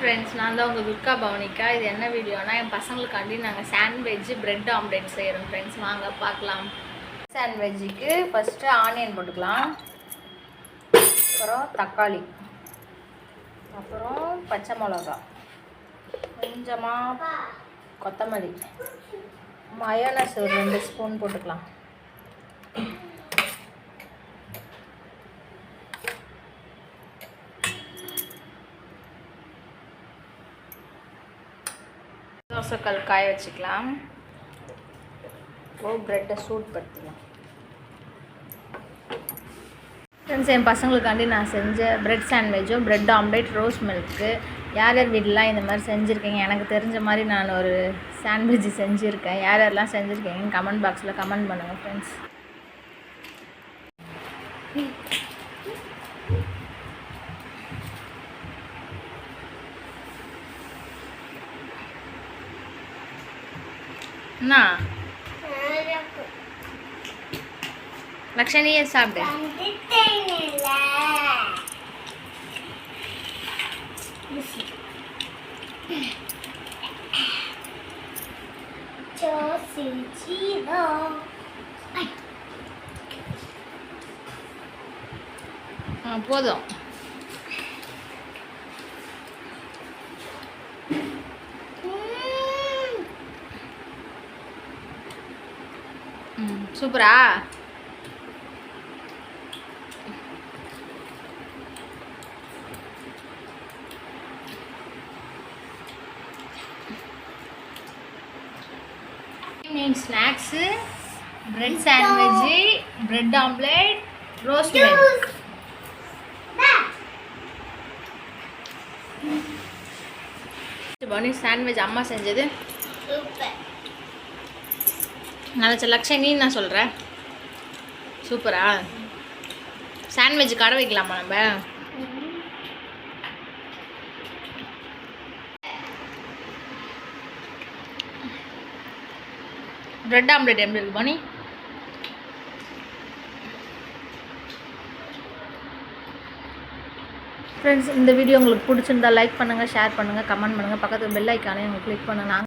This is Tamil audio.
ஃப்ரெண்ட்ஸ் நான் தான் உங்கள் துர்கா பவனிக்கா. இது என்ன வீடியோனா என் பசங்களுக்காண்டி நாங்கள் சாண்ட்விஜ் பிரெட் ஆம்லேட் செய்கிறோம் ஃப்ரெண்ட்ஸ் வாங்க பார்க்கலாம். சாண்ட்விட்ஜுக்கு ஃபஸ்ட்டு ஆனியன் போட்டுக்கலாம். அப்புறம் தக்காளி. அப்புறம் பச்சை மிளகா. கொஞ்சமாக கொத்தமல்லி. மயோனஸ் ஒரு ரெண்டு ஸ்பூன் போட்டுக்கலாம். தோசைக்கல் காய வச்சுக்கலாம். ஓ ப்ரெட்டை சூட் படுத்திக்கலாம் ஃப்ரெண்ட்ஸ் என் பசங்களுக்காண்டி நான் செஞ்ச பிரெட் சாண்ட்விச்சும் பிரெட் ஆம்லேட் ரோஸ் மில்க்கு யார் யார் வீட்டிலாம் இந்த மாதிரி செஞ்சுருக்கீங்க? எனக்கு தெரிஞ்ச மாதிரி நான் ஒரு சாண்ட்விட்ச் செஞ்சுருக்கேன். யார் யாரெல்லாம் செஞ்சுருக்கீங்கன்னு கமெண்ட் பாக்ஸில் கமெண்ட் பண்ணுங்கள் ஃப்ரெண்ட்ஸ் என்ன லக்ஷனியே சாப்பிடு போதும் சூப்பரா? Snacks bread sandwich bread omelette roast milk பனி சாண்ட்விச் அம்மா செஞ்சது. நினச்ச லக்ஷ்மின்னு நான் சொல்கிறேன் சூப்பரா? சாண்ட்விச் கடை வைக்கலாமா நம்ம? பிரெட் ஆம்லெட் எப்படி இருக்கு பனி ஃப்ரெண்ட்ஸ் இந்த வீடியோ உங்களுக்கு பிடிச்சிருந்தா லைக் பண்ணுங்கள் ஷேர் பண்ணுங்கள் கமெண்ட் பண்ணுங்கள் பக்கத்தில் பெல் ஐக்கானே உங்களுக்கு கிளிக் பண்ணுங்க